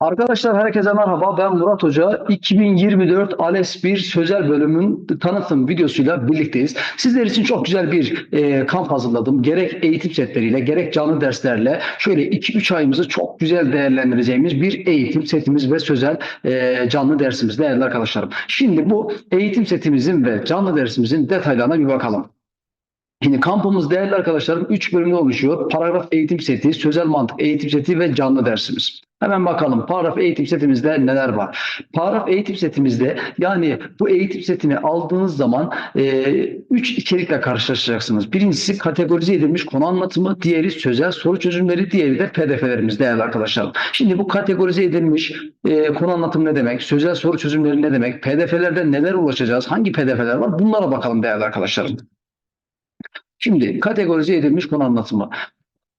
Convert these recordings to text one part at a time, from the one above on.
Arkadaşlar herkese merhaba. Ben Murat Hoca. 2024 ALES 1 sözel bölümün tanıtım videosuyla birlikteyiz. Sizler için çok güzel bir e, kamp hazırladım. Gerek eğitim setleriyle gerek canlı derslerle şöyle 2-3 ayımızı çok güzel değerlendireceğimiz bir eğitim setimiz ve sözel e, canlı dersimiz değerli arkadaşlarım. Şimdi bu eğitim setimizin ve canlı dersimizin detaylarına bir bakalım. Şimdi kampımız değerli arkadaşlarım 3 bölümde oluşuyor. Paragraf eğitim seti, sözel mantık eğitim seti ve canlı dersimiz. Hemen bakalım paragraf eğitim setimizde neler var. Paragraf eğitim setimizde yani bu eğitim setini aldığınız zaman 3 içerikle karşılaşacaksınız. Birincisi kategorize edilmiş konu anlatımı, diğeri sözel soru çözümleri, diğeri de pdf'lerimiz değerli arkadaşlarım. Şimdi bu kategorize edilmiş e, konu anlatımı ne demek, sözel soru çözümleri ne demek, pdf'lerde neler ulaşacağız, hangi pdf'ler var bunlara bakalım değerli arkadaşlarım. Şimdi kategorize edilmiş konu anlatımı.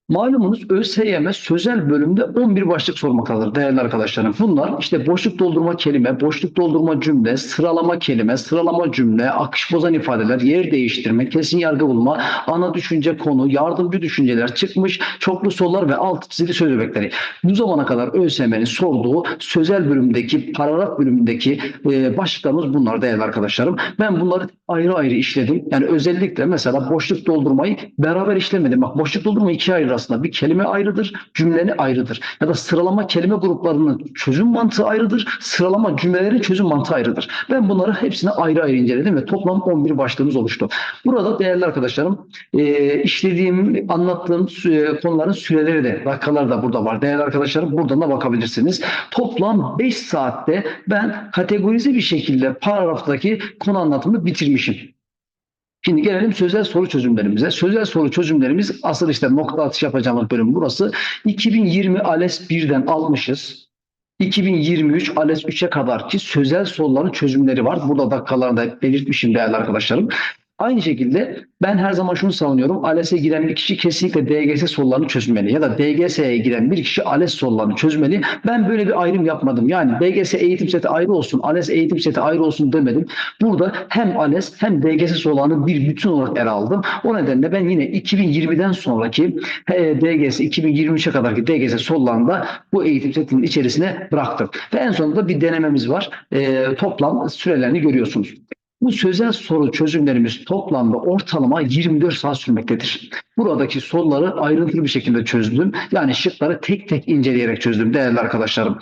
Malumunuz ÖSYM sözel bölümde 11 başlık sormaktadır değerli arkadaşlarım. Bunlar işte boşluk doldurma kelime, boşluk doldurma cümle, sıralama kelime, sıralama cümle, akış bozan ifadeler, yer değiştirme, kesin yargı bulma, ana düşünce konu, yardımcı düşünceler çıkmış, çoklu sorular ve alt çizili söz öbekleri. Bu zamana kadar ÖSYM'nin sorduğu sözel bölümdeki, paragraf bölümündeki e, başlıklarımız bunlar değerli arkadaşlarım. Ben bunları ayrı ayrı işledim. Yani özellikle mesela boşluk doldurmayı beraber işlemedim. Bak boşluk doldurma iki ayrı aslında. Bir kelime ayrıdır, cümleni ayrıdır. Ya da sıralama kelime gruplarının çözüm mantığı ayrıdır, sıralama cümlelerin çözüm mantığı ayrıdır. Ben bunları hepsini ayrı ayrı inceledim ve toplam 11 başlığımız oluştu. Burada değerli arkadaşlarım e, işlediğim, anlattığım sü- konuların süreleri de, dakikalar da burada var. Değerli arkadaşlarım buradan da bakabilirsiniz. Toplam 5 saatte ben kategorize bir şekilde paragraftaki konu anlatımını bitirmişim. Şimdi gelelim sözel soru çözümlerimize. Sözel soru çözümlerimiz asıl işte nokta atış yapacağımız bölüm burası. 2020 ALES 1'den almışız. 2023 ALES 3'e kadar ki sözel soruların çözümleri var. Burada dakikalarında belirtmişim değerli arkadaşlarım. Aynı şekilde ben her zaman şunu savunuyorum. ALES'e giren bir kişi kesinlikle DGS sorularını çözmeli ya da DGS'ye giren bir kişi ALES sorularını çözmeli. Ben böyle bir ayrım yapmadım. Yani DGS eğitim seti ayrı olsun, ALES eğitim seti ayrı olsun demedim. Burada hem ALES hem DGS sorularını bir bütün olarak ele aldım. O nedenle ben yine 2020'den sonraki e, DGS 2023'e kadarki DGS sorularını da bu eğitim setinin içerisine bıraktım. Ve en sonunda bir denememiz var. E, toplam sürelerini görüyorsunuz. Bu sözel soru çözümlerimiz toplamda ortalama 24 saat sürmektedir. Buradaki soruları ayrıntılı bir şekilde çözdüm. Yani şıkları tek tek inceleyerek çözdüm değerli arkadaşlarım.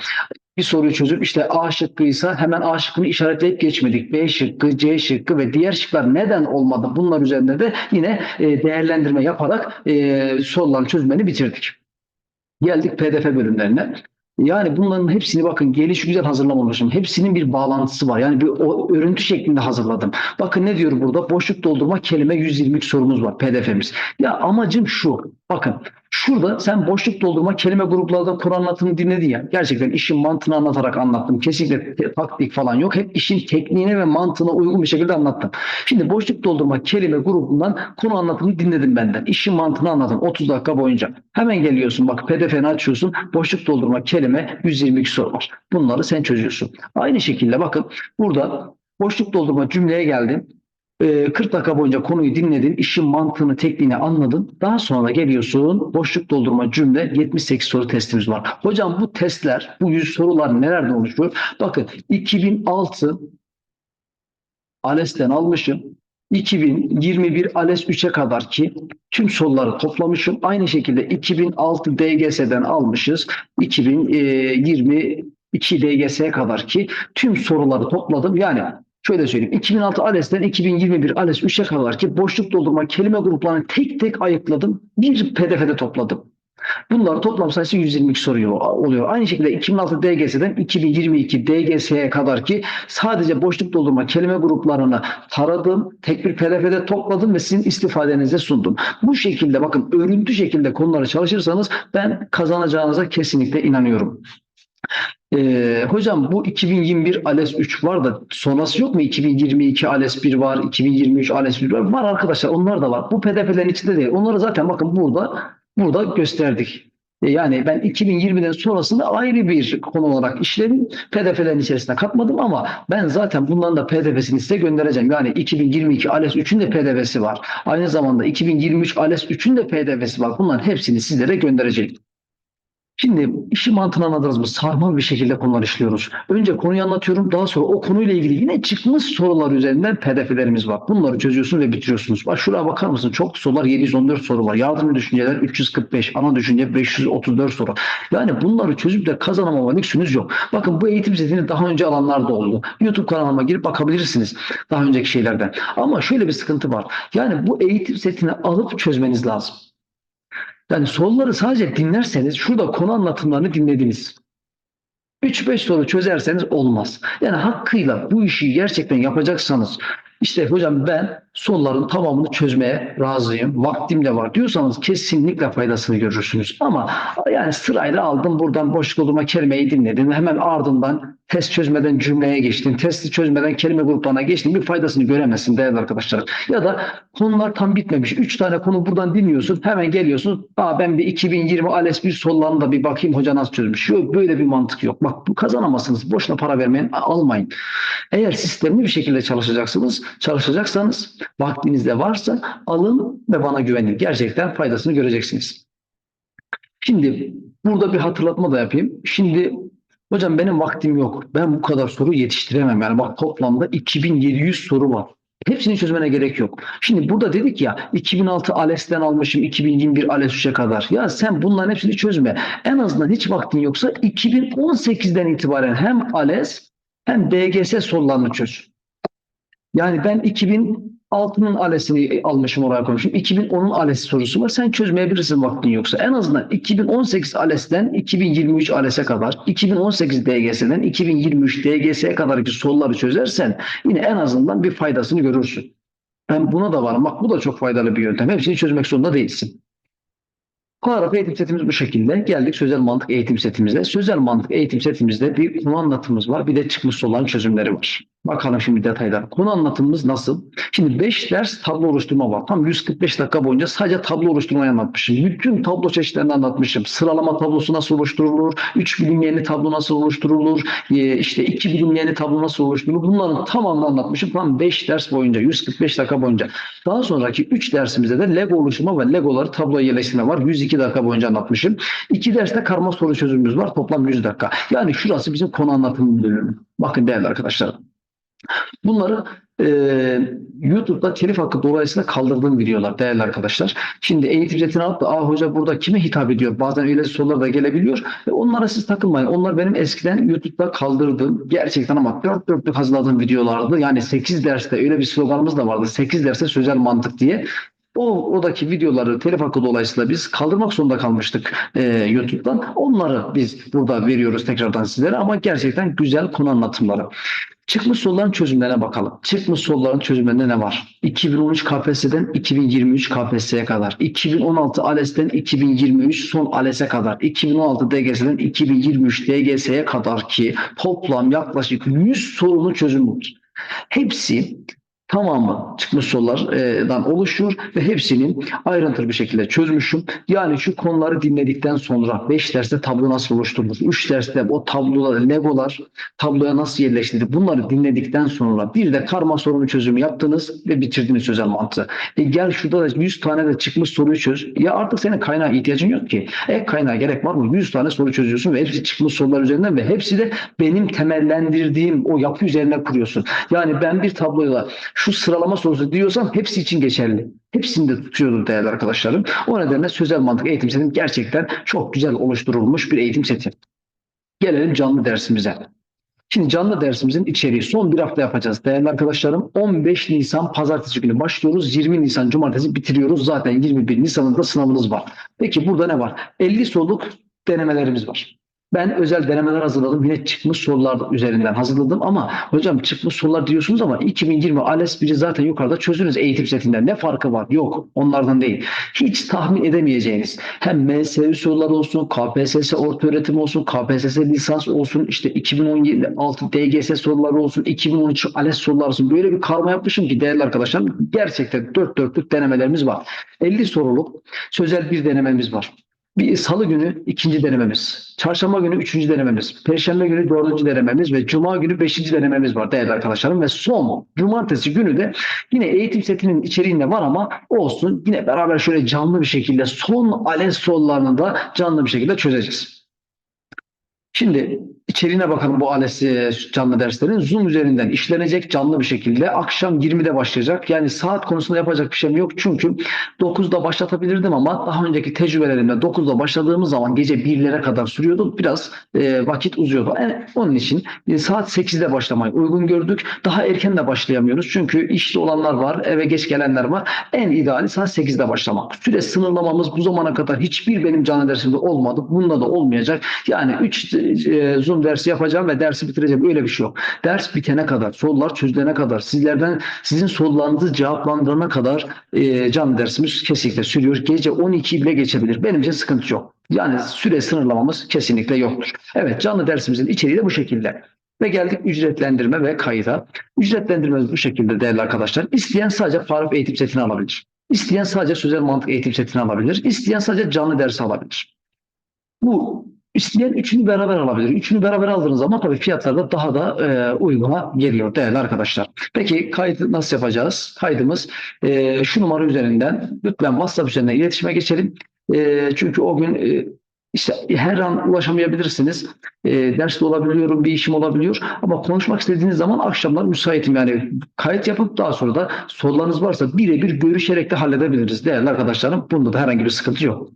Bir soruyu çözüp işte A şıkkıysa hemen A şıkkını işaretleyip geçmedik. B şıkkı, C şıkkı ve diğer şıklar neden olmadı? Bunlar üzerinde de yine e, değerlendirme yaparak e, soruların çözümlerini bitirdik. Geldik PDF bölümlerine. Yani bunların hepsini bakın geliş güzel hazırlamamışım. Hepsinin bir bağlantısı var. Yani bir o, örüntü şeklinde hazırladım. Bakın ne diyor burada? Boşluk doldurma kelime 120 sorumuz var PDF'miz. Ya amacım şu. Bakın şurada sen boşluk doldurma kelime gruplarda Kur'an anlatımı dinledin ya. Gerçekten işin mantığını anlatarak anlattım. Kesinlikle taktik falan yok. Hep işin tekniğine ve mantığına uygun bir şekilde anlattım. Şimdi boşluk doldurma kelime grubundan konu anlatımını dinledim benden. İşin mantığını anlattım 30 dakika boyunca. Hemen geliyorsun bak PDF'ni açıyorsun. Boşluk doldurma kelime 122 soru var. Bunları sen çözüyorsun. Aynı şekilde bakın burada boşluk doldurma cümleye geldim. Ee, 40 dakika boyunca konuyu dinledin, işin mantığını, tekniğini anladın. Daha sonra geliyorsun, boşluk doldurma cümle 78 soru testimiz var. Hocam bu testler, bu 100 sorular nelerden oluşuyor? Bakın 2006 ALES'ten almışım. 2021 ALES 3'e kadar ki tüm soruları toplamışım. Aynı şekilde 2006 DGS'den almışız. 2022 DGS'ye kadar ki tüm soruları topladım. Yani şöyle söyleyeyim. 2006 ALES'ten 2021 ALES 3'e kadar ki boşluk doldurma kelime gruplarını tek tek ayıkladım. Bir pdf'de topladım. Bunların toplam sayısı 122 soru oluyor. Aynı şekilde 2006 DGS'den 2022 DGS'ye kadar ki sadece boşluk doldurma kelime gruplarını taradım, tek bir pdf'de topladım ve sizin istifadenize sundum. Bu şekilde bakın örüntü şekilde konuları çalışırsanız ben kazanacağınıza kesinlikle inanıyorum. Ee, hocam bu 2021 ALES 3 var da sonrası yok mu? 2022 ALES 1 var, 2023 ALES 1 var. Var arkadaşlar onlar da var. Bu pdf'lerin içinde değil. Onları zaten bakın burada burada gösterdik. E, Yani ben 2020'den sonrasında ayrı bir konu olarak işledim. PDF'lerin içerisine katmadım ama ben zaten bunların da PDF'sini size göndereceğim. Yani 2022 ALES 3'ün de PDF'si var. Aynı zamanda 2023 ALES 3'ün de PDF'si var. Bunların hepsini sizlere göndereceğim. Şimdi işi mantığını anladınız mı? Sarmal bir şekilde konular işliyoruz. Önce konuyu anlatıyorum. Daha sonra o konuyla ilgili yine çıkmış sorular üzerinden pdf'lerimiz var. Bunları çözüyorsunuz ve bitiriyorsunuz. Bak şuraya bakar mısın? Çok sorular 714 soru var. Yardımcı düşünceler 345. Ana düşünce 534 soru. Yani bunları çözüp de kazanamama lüksünüz yok. Bakın bu eğitim setini daha önce alanlar da oldu. YouTube kanalıma girip bakabilirsiniz daha önceki şeylerden. Ama şöyle bir sıkıntı var. Yani bu eğitim setini alıp çözmeniz lazım. Yani soruları sadece dinlerseniz şurada konu anlatımlarını dinlediniz. 3-5 soru çözerseniz olmaz. Yani hakkıyla bu işi gerçekten yapacaksanız işte hocam ben soruların tamamını çözmeye razıyım. Vaktim de var diyorsanız kesinlikle faydasını görürsünüz. Ama yani sırayla aldım buradan boşluk olma kelimeyi dinledim. Hemen ardından test çözmeden cümleye geçtin. Testi çözmeden kelime gruplarına geçtin. Bir faydasını göremezsin değerli arkadaşlar. Ya da konular tam bitmemiş. 3 tane konu buradan dinliyorsun. Hemen geliyorsun. Aa ben bir 2020 ALES bir sorularını da bir bakayım hoca nasıl çözmüş. Yok böyle bir mantık yok. Bak bu kazanamazsınız. Boşuna para vermeyin. Almayın. Eğer sistemli bir şekilde çalışacaksınız, çalışacaksanız vaktiniz de varsa alın ve bana güvenin. Gerçekten faydasını göreceksiniz. Şimdi burada bir hatırlatma da yapayım. Şimdi hocam benim vaktim yok. Ben bu kadar soru yetiştiremem. Yani bak toplamda 2700 soru var. Hepsini çözmene gerek yok. Şimdi burada dedik ya 2006 ALES'ten almışım 2021 ALES 3'e kadar. Ya sen bunların hepsini çözme. En azından hiç vaktin yoksa 2018'den itibaren hem ALES hem DGS sorularını çöz. Yani ben 2006'nın ALES'ini almışım oraya koymuşum. 2010'un ALES sorusu var. Sen çözmeyebilirsin vaktin yoksa. En azından 2018 ALES'ten 2023 ALES'e kadar, 2018 DGS'den 2023 DGS'ye kadarki soruları çözersen yine en azından bir faydasını görürsün. Ben buna da varım. Bak bu da çok faydalı bir yöntem. Hepsini çözmek zorunda değilsin. Paragraf eğitim setimiz bu şekilde. Geldik sözel mantık eğitim setimize. Sözel mantık eğitim setimizde bir konu anlatımımız var. Bir de çıkmış soruların çözümleri var. Bakalım şimdi detaylar. Konu anlatımımız nasıl? Şimdi 5 ders tablo oluşturma var. Tam 145 dakika boyunca sadece tablo oluşturmayı anlatmışım. Bütün tablo çeşitlerini anlatmışım. Sıralama tablosu nasıl oluşturulur? 3 bilinmeyenli tablo nasıl oluşturulur? Ee, işte 2 bilinmeyenli tablo nasıl oluşturulur? Bunların tamamını anlatmışım. Tam 5 ders boyunca, 145 dakika boyunca. Daha sonraki 3 dersimizde de Lego oluşturma ve Legoları tabloya yerleştirme var. 102 dakika boyunca anlatmışım. 2 derste karma soru çözümümüz var. Toplam 100 dakika. Yani şurası bizim konu anlatım bölümü. Bakın değerli arkadaşlar. Bunları e, YouTube'da telif hakkı dolayısıyla kaldırdığım videolar değerli arkadaşlar. Şimdi eğitim ücretini alıp da Aa, hoca burada kime hitap ediyor? Bazen öyle sorular da gelebiliyor. E, onlara siz takılmayın. Onlar benim eskiden YouTube'da kaldırdığım gerçekten ama dört dörtlük hazırladığım videolardı. Yani 8 derste öyle bir sloganımız da vardı. 8 derste sözel mantık diye. O oradaki videoları telif hakkı dolayısıyla biz kaldırmak zorunda kalmıştık e, YouTube'dan. Onları biz burada veriyoruz tekrardan sizlere ama gerçekten güzel konu anlatımları. Çıkmış soruların çözümlerine bakalım. Çıkmış soruların çözümlerinde ne var? 2013 KPSS'den 2023 KPSS'ye kadar, 2016 ALES'ten 2023 son ALES'e kadar, 2016 DGS'den 2023 DGS'ye kadar ki toplam yaklaşık 100 sorunun çözümü var. Hepsi tamamı çıkmış sorulardan oluşur ve hepsinin ayrıntılı bir şekilde çözmüşüm. Yani şu konuları dinledikten sonra 5 derste tablo nasıl oluşturulur? 3 derste o tablolar, legolar tabloya nasıl yerleştirir? Bunları dinledikten sonra bir de karma sorunu çözümü yaptınız ve bitirdiniz sözel mantığı. E gel şurada da 100 tane de çıkmış soruyu çöz. Ya artık senin kaynağa ihtiyacın yok ki. Ek kaynağa gerek var mı? 100 tane soru çözüyorsun ve hepsi çıkmış sorular üzerinden ve hepsi de benim temellendirdiğim o yapı üzerine kuruyorsun. Yani ben bir tabloyla şu sıralama sorusu diyorsam hepsi için geçerli. Hepsini de tutuyordur değerli arkadaşlarım. O nedenle sözel mantık eğitim setim gerçekten çok güzel oluşturulmuş bir eğitim seti. Gelelim canlı dersimize. Şimdi canlı dersimizin içeriği son bir hafta yapacağız değerli arkadaşlarım. 15 Nisan pazartesi günü başlıyoruz. 20 Nisan cumartesi bitiriyoruz. Zaten 21 Nisan'ın da sınavınız var. Peki burada ne var? 50 soruluk denemelerimiz var. Ben özel denemeler hazırladım. Yine çıkmış sorular üzerinden hazırladım ama hocam çıkmış sorular diyorsunuz ama 2020 ALES 1'i zaten yukarıda çözünüz eğitim setinden. Ne farkı var? Yok. Onlardan değil. Hiç tahmin edemeyeceğiniz hem MSÜ sorular olsun, KPSS orta öğretim olsun, KPSS lisans olsun, işte 2016 DGS soruları olsun, 2013 ALES sorular olsun. Böyle bir karma yapmışım ki değerli arkadaşlar gerçekten dört dörtlük denemelerimiz var. 50 soruluk sözel bir denememiz var. Bir salı günü ikinci denememiz. Çarşamba günü üçüncü denememiz. Perşembe günü dördüncü denememiz ve cuma günü beşinci denememiz var değerli arkadaşlarım. Ve son cumartesi günü de yine eğitim setinin içeriğinde var ama olsun yine beraber şöyle canlı bir şekilde son ALES sorularını da canlı bir şekilde çözeceğiz. Şimdi içeriğine bakalım bu ALES canlı derslerin. Zoom üzerinden işlenecek canlı bir şekilde. Akşam 20'de başlayacak. Yani saat konusunda yapacak bir şeyim yok. Çünkü 9'da başlatabilirdim ama daha önceki tecrübelerimde 9'da başladığımız zaman gece 1'lere kadar sürüyordu. Biraz e, vakit uzuyordu. Yani onun için e, saat 8'de başlamayı uygun gördük. Daha erken de başlayamıyoruz. Çünkü işte olanlar var, eve geç gelenler var. En ideali saat 8'de başlamak. Süre sınırlamamız bu zamana kadar hiçbir benim canlı dersimde olmadı. Bunda da olmayacak. Yani 3 Zoom dersi yapacağım ve dersi bitireceğim. Öyle bir şey yok. Ders bitene kadar, sorular çözülene kadar, sizlerden sizin sorularınızı cevaplandırana kadar e, canlı dersimiz kesinlikle sürüyor. Gece 12 bile geçebilir. Benim için sıkıntı yok. Yani süre sınırlamamız kesinlikle yoktur. Evet canlı dersimizin içeriği de bu şekilde. Ve geldik ücretlendirme ve kayıda. Ücretlendirmemiz bu şekilde değerli arkadaşlar. İsteyen sadece Faruk eğitim setini alabilir. İsteyen sadece sözel mantık eğitim setini alabilir. İsteyen sadece canlı ders alabilir. Bu isteyen üçünü beraber alabilir. Üçünü beraber aldığınız zaman tabii fiyatlar da daha da e, uyguna geliyor değerli arkadaşlar. Peki kaydı nasıl yapacağız? Kaydımız e, şu numara üzerinden lütfen WhatsApp üzerinden iletişime geçelim. E, çünkü o gün e, işte her an ulaşamayabilirsiniz. E, derste olabiliyorum, bir işim olabiliyor. Ama konuşmak istediğiniz zaman akşamlar müsaitim. Yani kayıt yapıp daha sonra da sorularınız varsa birebir görüşerek de halledebiliriz değerli arkadaşlarım. Bunda da herhangi bir sıkıntı yok.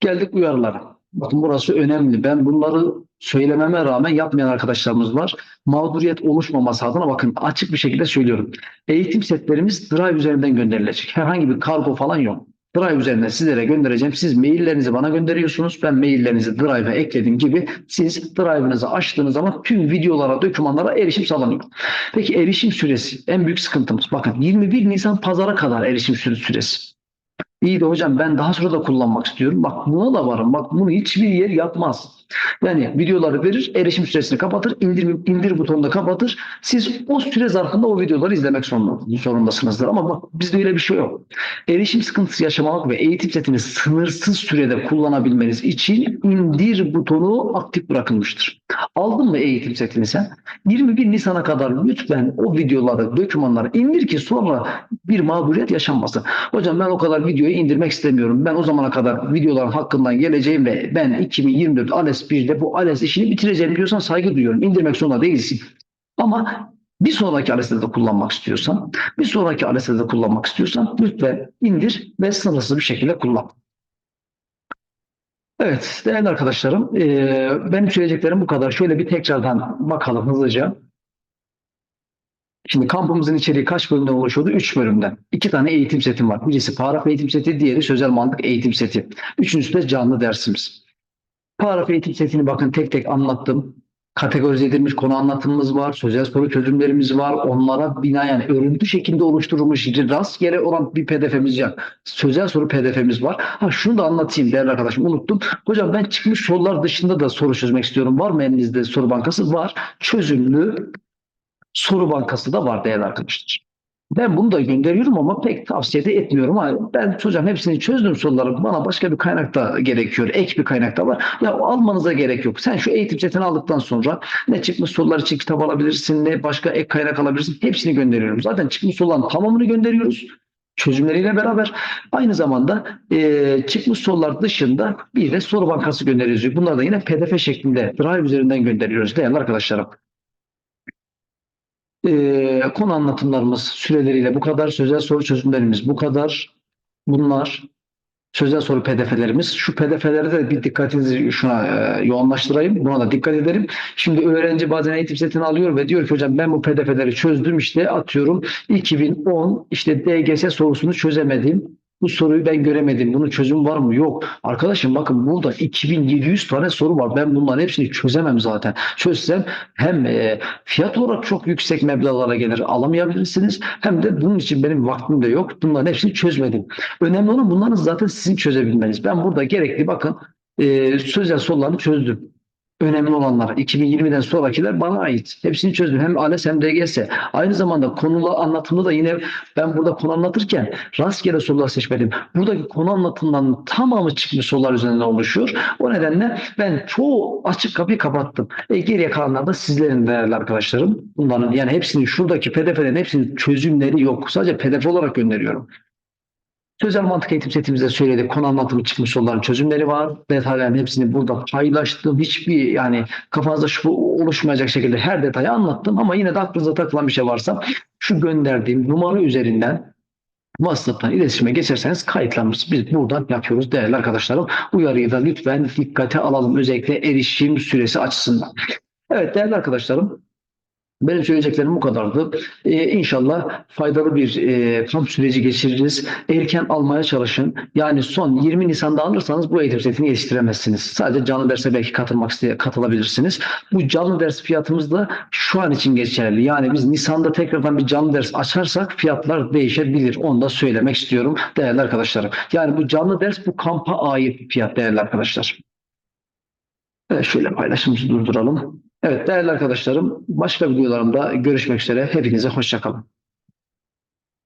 Geldik uyarılara. Bakın burası önemli. Ben bunları söylememe rağmen yapmayan arkadaşlarımız var. Mağduriyet oluşmaması adına bakın açık bir şekilde söylüyorum. Eğitim setlerimiz Drive üzerinden gönderilecek. Herhangi bir kargo falan yok. Drive üzerinden sizlere göndereceğim. Siz maillerinizi bana gönderiyorsunuz. Ben maillerinizi Drive'a ekledim gibi siz Drive'ınızı açtığınız zaman tüm videolara, dokümanlara erişim sağlanıyor. Peki erişim süresi en büyük sıkıntımız. Bakın 21 Nisan pazara kadar erişim süre- süresi. İyi de hocam ben daha sonra da kullanmak istiyorum. Bak buna da varım. Bak bunu hiçbir yer yapmaz. Yani videoları verir, erişim süresini kapatır, indir, indir butonunu kapatır. Siz o süre zarfında o videoları izlemek zorunda, zorundasınızdır. Ama bak bizde öyle bir şey yok. Erişim sıkıntısı yaşamamak ve eğitim setini sınırsız sürede kullanabilmeniz için indir butonu aktif bırakılmıştır. Aldın mı eğitim setini sen? 21 Nisan'a kadar lütfen o videoları, dokümanları indir ki sonra bir mağduriyet yaşanmasın. Hocam ben o kadar videoyu indirmek istemiyorum. Ben o zamana kadar videoların hakkından geleceğim ve ben 2024 ALES 1'de bu ALES işini bitireceğim diyorsan saygı duyuyorum. İndirmek zorunda değilsin. Ama bir sonraki ALES'te de kullanmak istiyorsan, bir sonraki ALES'te de kullanmak istiyorsan lütfen indir ve sınırsız bir şekilde kullan. Evet değerli arkadaşlarım benim söyleyeceklerim bu kadar. Şöyle bir tekrardan bakalım hızlıca. Şimdi kampımızın içeriği kaç bölümden oluşuyordu? Üç bölümden. İki tane eğitim setim var. Birisi paragraf eğitim seti, diğeri sözel mantık eğitim seti. Üçüncüsü de canlı dersimiz. Paragraf eğitim setini bakın tek tek anlattım. Kategorize edilmiş konu anlatımımız var. Sözel soru çözümlerimiz var. Onlara binaen örüntü şeklinde oluşturulmuş rastgele olan bir pdf'miz yok. Sözel soru pdf'miz var. Ha şunu da anlatayım değerli arkadaşım unuttum. Hocam ben çıkmış sorular dışında da soru çözmek istiyorum. Var mı elinizde soru bankası? Var. Çözümlü soru bankası da var değerli arkadaşlar. Ben bunu da gönderiyorum ama pek tavsiye de etmiyorum. Ben hocam hepsini çözdüm soruları. Bana başka bir kaynak da gerekiyor. Ek bir kaynak da var. Ya almanıza gerek yok. Sen şu eğitim setini aldıktan sonra ne çıkmış sorular için kitap alabilirsin ne başka ek kaynak alabilirsin. Hepsini gönderiyorum. Zaten çıkmış soruların tamamını gönderiyoruz. Çözümleriyle beraber aynı zamanda e, çıkmış sorular dışında bir de soru bankası gönderiyoruz. Bunlar da yine pdf şeklinde Drive üzerinden gönderiyoruz değerli arkadaşlarım. Ee, konu anlatımlarımız süreleriyle bu kadar. Sözel soru çözümlerimiz bu kadar. Bunlar sözel soru pdf'lerimiz. Şu pdf'lere de bir dikkatinizi şuna e, yoğunlaştırayım. Buna da dikkat edelim. Şimdi öğrenci bazen eğitim setini alıyor ve diyor ki hocam ben bu pdf'leri çözdüm işte atıyorum 2010 işte DGS sorusunu çözemedim. Bu soruyu ben göremedim. Bunun çözümü var mı? Yok. Arkadaşım bakın burada 2700 tane soru var. Ben bunların hepsini çözemem zaten. Çözsem hem e, fiyat olarak çok yüksek meblağlara gelir alamayabilirsiniz. Hem de bunun için benim vaktim de yok. Bunların hepsini çözmedim. Önemli olan bunların zaten sizin çözebilmeniz. Ben burada gerekli bakın e, sözel sorularını çözdüm. Önemli olanlar 2020'den sonrakiler bana ait. Hepsini çözdüm. Hem ALES hem DGS. Aynı zamanda konulu anlatımda da yine ben burada konu anlatırken rastgele sorular seçmedim. Buradaki konu anlatımlarının tamamı çıkmış sorular üzerinden oluşuyor. O nedenle ben çoğu açık kapıyı kapattım. E, geriye kalanlar da sizlerin değerli arkadaşlarım. Bunların yani hepsinin şuradaki pdf'lerin hepsinin çözümleri yok. Sadece pdf olarak gönderiyorum. Sözel mantık eğitim setimizde söyledik. Konu anlatımı çıkmış soruların çözümleri var. Detayların hepsini burada paylaştım. Hiçbir yani kafanızda şu oluşmayacak şekilde her detayı anlattım. Ama yine de aklınıza takılan bir şey varsa şu gönderdiğim numara üzerinden WhatsApp'tan iletişime geçerseniz kayıtlarımızı biz buradan yapıyoruz değerli arkadaşlarım. Uyarıyı da lütfen dikkate alalım. Özellikle erişim süresi açısından. Evet değerli arkadaşlarım benim söyleyeceklerim bu kadardı. Ee, inşallah faydalı bir e, kamp süreci geçiririz. Erken almaya çalışın. Yani son 20 Nisan'da alırsanız bu eğitim setini yetiştiremezsiniz. Sadece canlı derse belki katılmak isteye katılabilirsiniz. Bu canlı ders fiyatımız da şu an için geçerli. Yani biz Nisan'da tekrardan bir canlı ders açarsak fiyatlar değişebilir. Onu da söylemek istiyorum değerli arkadaşlarım. Yani bu canlı ders bu kampa ait fiyat değerli arkadaşlar. Evet, şöyle paylaşımımızı durduralım. Evet değerli arkadaşlarım başka videolarımda görüşmek üzere. Hepinize hoşçakalın.